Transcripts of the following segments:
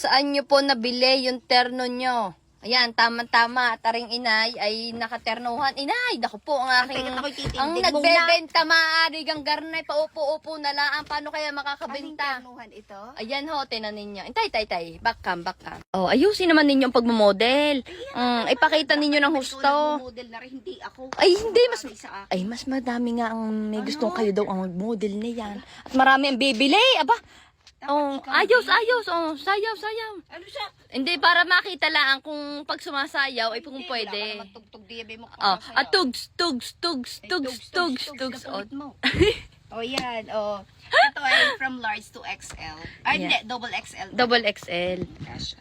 Saan nyo po nabili yung terno nyo? Ayan, tama-tama. Taring inay ay nakaternuhan. Inay, dako po ang aking... Ang muna. nagbebenta maaari gang garnay, paupo-upo na lang. Paano kaya makakabenta? ternuhan ito? Ayan ho, tinan ninyo. Tay, tay, tay. Back cam, back cam. Oh, ayusin naman ninyo ang pagmamodel. Mm, ipakita ninyo ng husto. model na rin, hindi ako. Ay, hindi, mas-. Ay, mas madami nga ang may Ano? gustong kayo daw ang model na yan. At marami ang bibili. Aba, oh, ikaw ayos, ayos. Oh, sayaw, sayaw. Ano siya? Hindi, para makita lang kung pag sumasayaw, ay kung Hindi, pwede. Wala ka naman tugtog diyabe mo. Oh, at tugs, tugs, tugs, Ay, tugs, tugs, tugs. Oh, mo. oh, yan. Oh. Ito ay from large to XL. Ay, Yeah. hindi. Double XL. double XL. Kasha.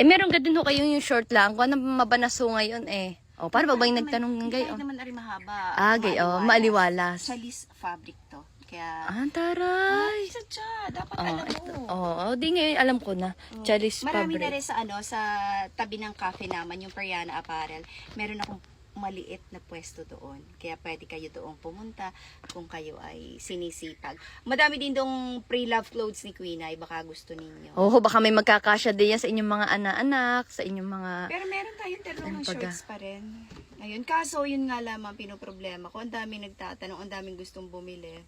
Eh, meron ka din ho kayong yung short lang. Kung ano mabanaso ngayon eh. O, paano ba ba yung nagtanong ng Kahit gayon? naman na rin mahaba. Ah, gayon. Maaliwalas. Chalis fabric to. Kaya, Ah, taray. Ay, sadya. Dapat Oh, alam mo. Oh, oh, di ngayon alam ko na. Charis Marami na fabric. rin sa ano sa tabi ng cafe naman yung Periana Apparel. Meron akong maliit na pwesto doon. Kaya pwede kayo doon pumunta kung kayo ay sinisipag. Madami din dong pre-love clothes ni Queen ay baka gusto ninyo. Oh, baka may magkakasya din yan sa inyong mga anak-anak, sa inyong mga... Pero meron tayong baga? shorts pa rin. Ayun, kaso yun nga lamang pinoproblema ko. Ang daming nagtatanong, ang daming gustong bumili.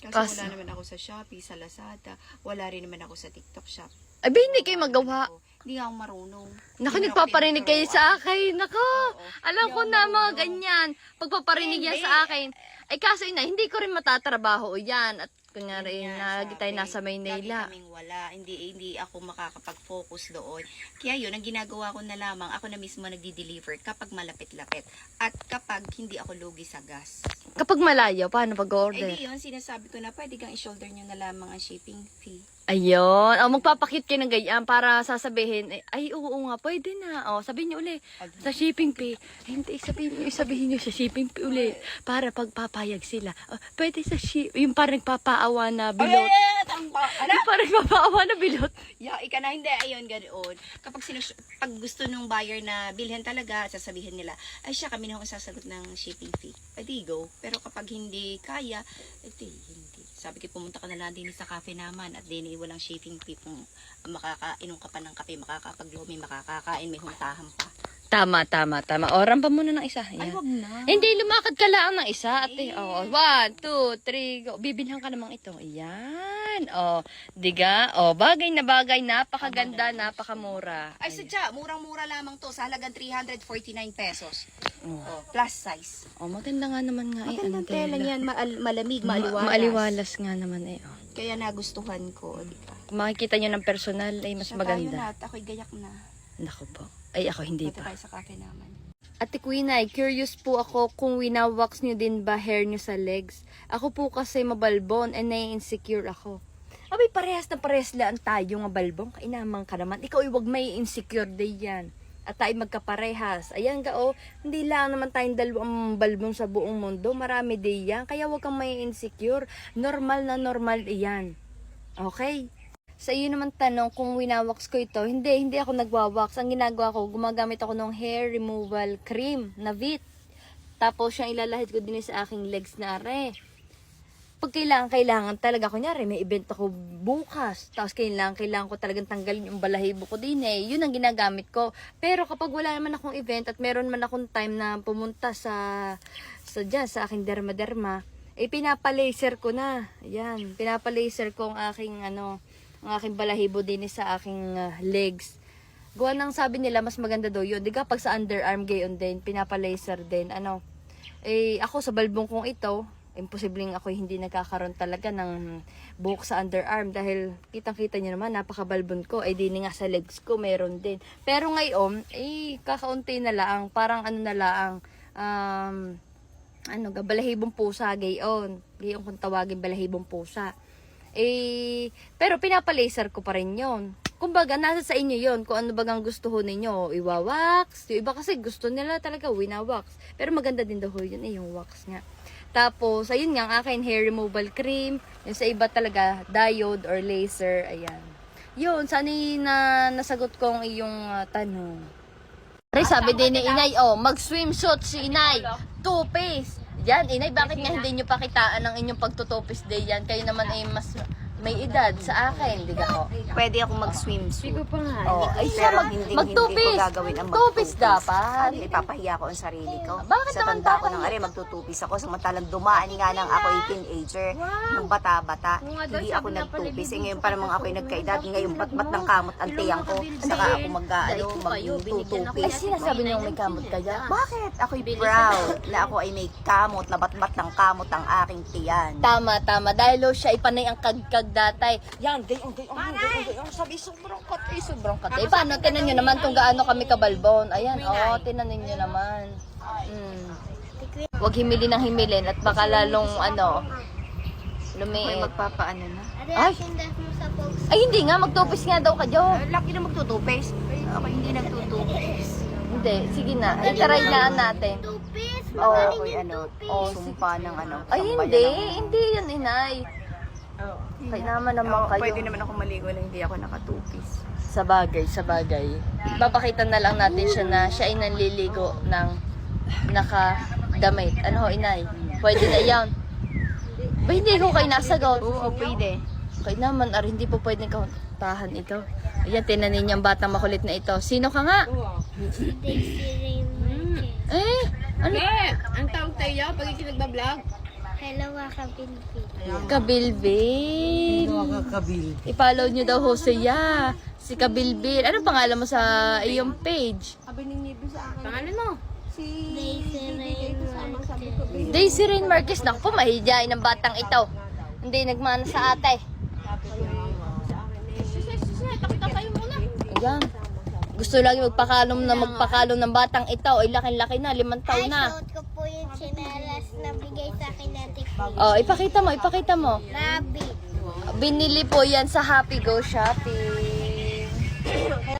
Kaso, Kaso? wala naman ako sa Shopee, sa Lazada. Wala rin naman ako sa TikTok shop. Ay, ba, hindi kayo magawa. Hindi nga ako marunong. Naku, Hindi nagpaparinig kayo sa akin. Nako, Oo. alam ko na mga ganyan. Pagpaparinig yan sa akin. Ay, kaso ina, hindi ko rin matatrabaho yan. At kunyari, na nga, tayo nasa Maynila. Lagi kaming wala. Hindi, hindi ako makakapag-focus doon. Kaya yun, ang ginagawa ko na lamang, ako na mismo nagdi-deliver kapag malapit-lapit. At kapag hindi ako lugi sa gas. Kapag malayo, paano Eh pag-order? di yun, sinasabi ko na pwede kang i-shoulder nyo na lamang ang shipping fee. Ayun. O, magpapakit kayo ng ganyan para sasabihin, eh, ay, oo nga, pwede na. O, sabihin nyo uli, sa shipping fee. Ay, hindi, sabihin nyo, sabihin nyo sa shipping fee uli. Para pagpapayag sila. O, pwede sa ship, yung parang nagpapaawa na bilot. Ay, pa- ala, Yung parang nagpapaawa na bilot. Ya, ika na, hindi, ayun, ganoon. Kapag sinus- pag gusto nung buyer na bilhin talaga, sasabihin nila, ay siya, kami na ang sasagot ng shipping fee. Pwede go. Pero kapag hindi kaya, edi, hindi. Sabi ko, pumunta ka na lang din sa cafe naman at din walang shipping fee kung makakainom ka pa ng kape, makakapaglumi, makakakain, may huntahan pa. Tama, tama, tama. Oran pa muna ng isa. Ay, Yan. wag na. Hindi, lumakad ka lang ng isa. Ate. Eh. Oh, one, two, three, go. Bibilhan ka namang ito. Ayan. Oh, diga. Oh, bagay na bagay. Napakaganda, napakamura. Ay, sadya, murang-mura lamang to. Sa halagang 349 pesos. Oh. Oh, plus size. oh, maganda nga naman nga. eh, Magandang ang tela niyan, maal- malamig, Ma- maaliwalas. maaliwalas nga naman eh. Oh. Kaya nagustuhan ko, di ba? Kung makikita nyo ng personal, ay mas Siya maganda. Tayo na, at ako'y gayak na. Naku po. Ay, ako hindi Punta pa. tayo sa cafe naman. Ate Quinay, curious po ako kung winawax nyo din ba hair nyo sa legs. Ako po kasi mabalbon and nai-insecure ako. Abay, parehas na parehas lang tayo nga balbon. Kainamang ka naman. Ikaw ay wag may insecure day yan. At tayo magkaparehas. Ayan ka oh, hindi lang naman tayong dalawang balbon sa buong mundo. Marami day yan. Kaya wag kang may insecure. Normal na normal iyan. Okay? Sa iyo naman tanong kung winawax ko ito. Hindi, hindi ako nagwawax. Ang ginagawa ko, gumagamit ako ng hair removal cream na Vit. Tapos siyang ilalahit ko din sa aking legs na are. Pag kailangan, kailangan talaga, kunyari, may event ako bukas. Tapos kailangan, kailangan ko talagang tanggalin yung balahibo ko din eh. Yun ang ginagamit ko. Pero kapag wala naman akong event at meron man akong time na pumunta sa, sa dyan, sa aking derma-derma, eh pinapalaser ko na. Ayan, pinapalaser ko ang aking ano, ang aking balahibo din eh sa aking ah, legs. Gawa ng sabi nila mas maganda daw yun. Di ka pag sa underarm gayon din, pinapalaser din. Ano, eh ako sa balbong kong ito, imposibleng ako hindi nagkakaroon talaga ng buhok sa underarm dahil kitang-kita niyo naman napakabalbon ko ay di nga sa legs ko meron din. Pero ngayon, eh kakaunti na lang, parang ano na lang um, ano ga balahibong pusa gayon. Gayon kung tawagin balahibong pusa. Eh, pero pinapalaser ko pa rin yon. Kumbaga, nasa sa inyo yon kung ano bagang gusto ho ninyo, iwawax. Yung iba kasi gusto nila talaga winawax. Pero maganda din daw yun eh, yung wax nga. Tapos, ayun nga, ang akin hair removal cream. Yung sa iba talaga, diode or laser. Ayan. Yun, sana yung na, nasagot ko ang iyong ah, tanong. Pare, sabi din ni Inay, oh, mag-swimsuit si Inay. Two-piece. Yan, Inay, bakit nga hindi nyo pakitaan ang inyong pagtutupis day yan? Kayo naman ay mas may edad sa akin, di ko. Pwede ako mag-swimsuit. pa nga. Oh, ay siya, mag, hindi, magtupis. hindi ko gagawin ang Tupis dapat. Hindi, papahiya ko ang sarili ko. Bakit sa naman tanda ko ng ari, magtutupis ako. Samantalang dumaan nga nang ako ay teenager. Nung bata-bata, hindi ako nagtupis. Eh, ngayon pa namang ako ay nagkaedad. Ngayon, bat-bat ng kamot ang tiyang ko. Saka ako mag, ano, magtutupis. Ay, sinasabi niyo may kamot kaya? Bakit? Ako'y proud na ako ay may kamot, na bat-bat ng kamot ang aking tiyan. Tama, tama. Dahil lo siya ipanay ang kagkag datay. Yan, gayong, gayong, gayong, gayong. Sabi, sobrang kat, eh, sobrang kat. Eh, paano? Tinan nyo naman kung gaano kami kabalbon. Ayan, oo, oh, tinanin nyo naman. Mm. Huwag himili ng himilin at baka lalong, ano, lumiit. magpapaano na. Ay! Ay, hindi nga, magtupis nga daw kayo. Laki na magtutupis. Ako hindi nagtutupis. Hindi, sige na. I-try na natin. Oo, ako'y ano, oh, sumpa ng ano. Ay, hindi. Hindi yan, inay. Kaya naman naman Oo, kayo. Pwede naman ako maligo na hindi ako nakatupis. Sa bagay, sa bagay. Papakita na lang natin siya na siya ay nanliligo ng nakadamit. Ano ho, inay? Pwede na yan. Ba, hindi ko kayo nasagot. Oo, pwede. Kaya naman, ar, hindi po pwedeng kauntahan ito. Ayan, tinanin niyang batang makulit na ito. Sino ka nga? Eh, ano? ang tawag tayo pag ikaw nagbablog? Hello, Waka Pinpin. Kabilbil. I-follow niyo daw ho siya. Si Kabilbil. Ano pangalan mo sa iyong page? Pangalan mo? Daisy Rain Martin. Daisy Rain Marquez. Naku po, mahihiyain ng batang ito. Hindi nagmana sa ate. Ayan. Gusto lagi magpakalom na magpakalom ng batang ito. Ay, laki-laki na. Limang Ay, taon na. suot ko po yung chinelas na bigay sa akin natin. Oh, ipakita mo, ipakita mo. Rabbit. Binili po yan sa Happy Go Shopping.